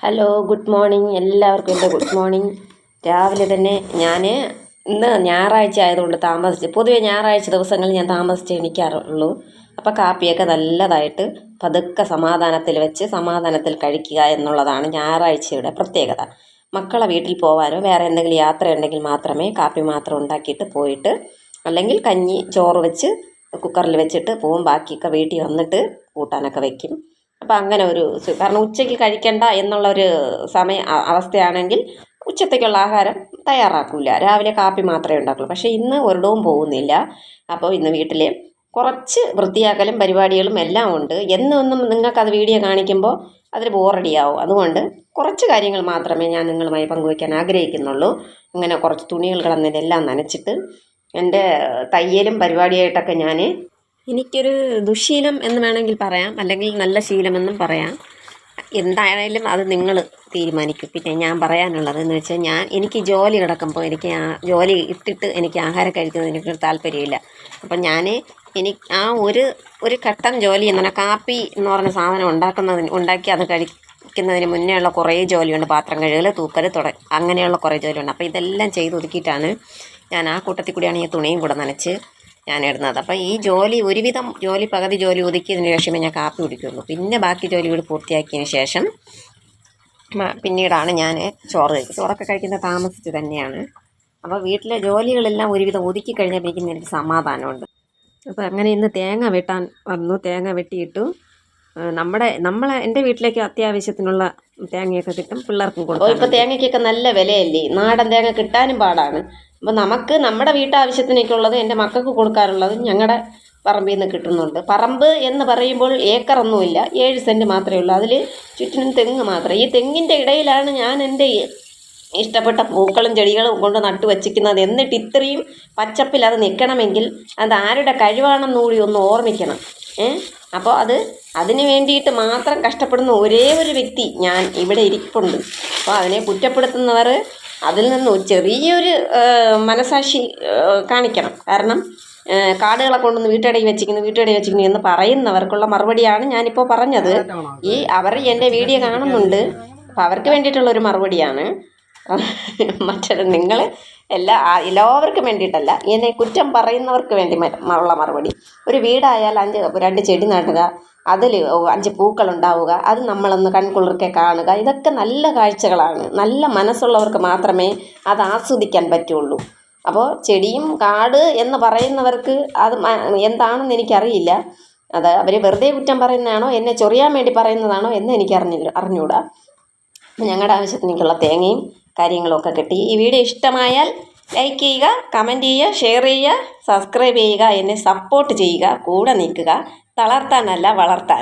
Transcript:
Hello good morning എല്ലാവർക്കും എന്റെ good morning രാവിലെ തന്നെ ഞാൻ ഇന്ന് ഞായറാഴ്ച ആയതുകൊണ്ട് താമസിച്ച് പൊതുവെ ഞായറാഴ്ച ദിവസങ്ങളിൽ ഞാൻ താമസിച്ച് എണീക്കാറുള്ളൂ. അപ്പോൾ കാപ്പിയൊക്കെ നല്ലതായിട്ട് പതുക്കെ സമാധാനത്തിൽ വെച്ച് സമാധാനത്തിൽ കഴിക്കുക എന്നുള്ളതാണ് ഞായറാഴ്ചയുടെ പ്രത്യേകത. മക്കളെ വീട്ടിൽ പോകാനോ വേറെ എന്തെങ്കിലും യാത്ര ഉണ്ടെങ്കിൽ മാത്രമേ കാപ്പി മാത്രം ഉണ്ടാക്കിയിട്ട് പോയിട്ട് അല്ലെങ്കിൽ കഞ്ഞി ചോറ് വെച്ച് കുക്കറിൽ വെച്ചിട്ട് പോവും ബാക്കിയൊക്കെ വീട്ടിൽ വന്നിട്ട് കൂട്ടാനൊക്കെ വെക്കും. അപ്പം അങ്ങനെ ഒരു കാരണം ഉച്ചയ്ക്ക് കഴിക്കണ്ട എന്നുള്ള ഒരു സമയ അവസ്ഥയാണെങ്കിൽ ഉച്ചത്തേക്കുള്ള ആഹാരം തയ്യാറാക്കില്ല രാവിലെ കാപ്പി മാത്രമേ ഉണ്ടാക്കുള്ളൂ. പക്ഷേ ഇന്ന് ഒരിടവും പോകുന്നില്ല. അപ്പോൾ ഇന്ന് വീട്ടിൽ കുറച്ച് വൃത്തിയാക്കലും പരിപാടികളും എല്ലാം ഉണ്ട്. എന്നൊന്നും നിങ്ങൾക്കത് വീഡിയോ കാണിക്കുമ്പോൾ അതിൽ ബോറടിയാവും അതുകൊണ്ട് കുറച്ച് കാര്യങ്ങൾ മാത്രമേ ഞാൻ നിങ്ങളുമായി പങ്കുവയ്ക്കാൻ ആഗ്രഹിക്കുന്നുള്ളൂ. അങ്ങനെ കുറച്ച് തുണികൾ കിടന്നതെല്ലാം നനച്ചിട്ട് എന്റെ തയ്യലും പരിപാടിയായിട്ടൊക്കെ ഞാൻ എനിക്കൊരു ദുശീലം എന്ന് വേണമെങ്കിൽ പറയാം. അല്ലെങ്കിൽ നല്ല ശീലമെന്നും പറയാം. എന്തായാലും അത് നിങ്ങൾ തീരുമാനിക്കും. പിന്നെ ഞാൻ പറയാനുള്ളത് എന്ന് വെച്ചാൽ ഞാൻ എനിക്ക് ജോലി കിടക്കുമ്പോൾ എനിക്ക് ആ ജോലി ഇട്ടിട്ട് എനിക്ക് ആഹാരം കഴിക്കുന്നത് എനിക്ക് താല്പര്യമില്ല. അപ്പം ഞാൻ എനിക്ക് ആ ഒരു ഒരു ഘട്ടം ജോലി എന്ന് പറഞ്ഞാൽ കാപ്പി എന്ന് പറഞ്ഞ സാധനം ഉണ്ടാക്കുന്നതിന് ഉണ്ടാക്കി അത് കഴിക്കുന്നതിന് മുന്നേ ഉള്ള കുറേ ജോലിയുണ്ട്. പാത്രം കഴുകൽ തൂക്കൽ തുട അങ്ങനെയുള്ള കുറേ ജോലിയുണ്ട്. അപ്പോൾ ഇതെല്ലാം ചെയ്ത് ഒതുക്കിയിട്ടാണ് ഞാൻ ആ കൂട്ടത്തിൽ കൂടിയാണ് ഈ തുണിയും കൂടെ നനച്ച് ഞാൻ ഇടുന്നത് അപ്പോൾ ഈ ജോലി ഒരുവിധം ജോലി പകുതി ജോലി ഒതുക്കിയതിന് ശേഷമേ ഞാൻ കാപ്പി കുടിക്കുള്ളൂ. പിന്നെ ബാക്കി ജോലി കൂടി പൂർത്തിയാക്കിയതിന് ശേഷം പിന്നീടാണ് ഞാൻ ചോറ് കഴിക്കുന്നത് ചോറൊക്കെ കഴിക്കുന്ന താമസിച്ച് തന്നെയാണ്. അപ്പോൾ വീട്ടിലെ ജോലികളെല്ലാം ഒരുവിധം ഒതുക്കി കഴിഞ്ഞപ്പോൾ എനിക്ക് എനിക്ക് സമാധാനമുണ്ട്. അപ്പോൾ അങ്ങനെ ഇന്ന് തേങ്ങ വെട്ടാൻ വന്നു. തേങ്ങ വെട്ടിയിട്ടു നമ്മുടെ നമ്മളെ എന്റെ വീട്ടിലേക്ക് അത്യാവശ്യത്തിനുള്ള തേങ്ങയൊക്കെ കിട്ടും പിള്ളേർക്കും കൊടുക്കും ഇപ്പോൾ തേങ്ങയ്ക്കൊക്കെ നല്ല വിലയല്ലേ? നാടൻ തേങ്ങ കിട്ടാനും പാടാണ്. അപ്പോൾ നമുക്ക് നമ്മുടെ വീട്ടാവശ്യത്തിനൊക്കെ ഉള്ളത് എന്റെ മക്കൾക്ക് കൊടുക്കാറുള്ളത് ഞങ്ങളുടെ പറമ്പിൽ നിന്ന് കിട്ടുന്നുണ്ട്. പറമ്പ് എന്ന് പറയുമ്പോൾ ഏക്കറൊന്നുമില്ല ഏഴ് സെന്റ് മാത്രമേ ഉള്ളൂ. അതിൽ ചുറ്റിനും തെങ്ങ് മാത്രമേ ഈ തെങ്ങിന്റെ ഇടയിലാണ് ഞാൻ എന്റെ ഇഷ്ടപ്പെട്ട പൂക്കളും ചെടികളും കൊണ്ട് നട്ടു വച്ചിരിക്കുന്നത്. എന്നിട്ട് ഇത്രയും പച്ചപ്പിൽ അത് നിൽക്കണമെങ്കിൽ അത് ആരുടെ കഴിവാണെന്ന് കൂടി ഒന്ന് ഓർമ്മിക്കണം. ഏ? അപ്പോൾ അത് അതിന് വേണ്ടിയിട്ട് മാത്രം കഷ്ടപ്പെടുന്ന ഒരേ ഒരു വ്യക്തി ഞാൻ ഇവിടെ ഇരിപ്പുണ്ട്. അപ്പോൾ അതിനെ കുറ്റപ്പെടുത്തുന്നവർ അതിൽ നിന്ന് ചെറിയൊരു മനസാക്ഷി കാണിക്കണം. കാരണം കാടുകളെ കൊണ്ടുവന്ന് വീട്ടിടയിൽ വെച്ചിരിക്കുന്നു വീട്ടിടയിൽ വെച്ചിരിക്കുന്നു എന്ന് പറയുന്നവർക്കുള്ള മറുപടിയാണ് ഞാനിപ്പോൾ പറഞ്ഞത്. ഈ അവർ എന്റെ വീഡിയോ കാണുന്നുണ്ട്. അപ്പോൾ അവർക്ക് വേണ്ടിയിട്ടുള്ള ഒരു മറുപടിയാണ്. മറ്റൊരു നിങ്ങൾ എല്ലാ എല്ലാവർക്കും വേണ്ടിയിട്ടല്ല. ഇങ്ങനെ കുറ്റം പറയുന്നവർക്ക് വേണ്ടി ഉള്ള മറുപടി. ഒരു വീടായാൽ അഞ്ച് രണ്ട് ചെടി നടുക അതിൽ അഞ്ച് പൂക്കൾ ഉണ്ടാവുക അത് നമ്മളൊന്ന് കൺകുളിർക്കെ കാണുക. ഇതൊക്കെ നല്ല കാഴ്ചകളാണ്. നല്ല മനസ്സുള്ളവർക്ക് മാത്രമേ അത് ആസ്വദിക്കാൻ പറ്റുള്ളൂ. അപ്പോൾ ചെടിയും കാട് എന്ന് പറയുന്നവർക്ക് അത് എന്താണെന്ന് എനിക്കറിയില്ല. അത് അവർ വെറുതെ കുറ്റം പറയുന്നതാണോ എന്നെ ചൊറിയാൻ വേണ്ടി പറയുന്നതാണോ എന്ന് എനിക്കറിഞ്ഞില്ല അറിഞ്ഞൂടാ. ഞങ്ങളുടെ ആവശ്യത്തിനേക്കുള്ള തേങ്ങയും കാര്യങ്ങളും ഒക്കെ കിട്ടി. ഈ വീഡിയോ ഇഷ്ടമായാൽ ലൈക്ക് ചെയ്യുക കമന്റ് ചെയ്യുക ഷെയർ ചെയ്യുക സബ്സ്ക്രൈബ് ചെയ്യുക എന്നെ സപ്പോർട്ട് ചെയ്യുക കൂടെ നിൽക്കുക. തളർത്താനല്ല വളർത്താൻ.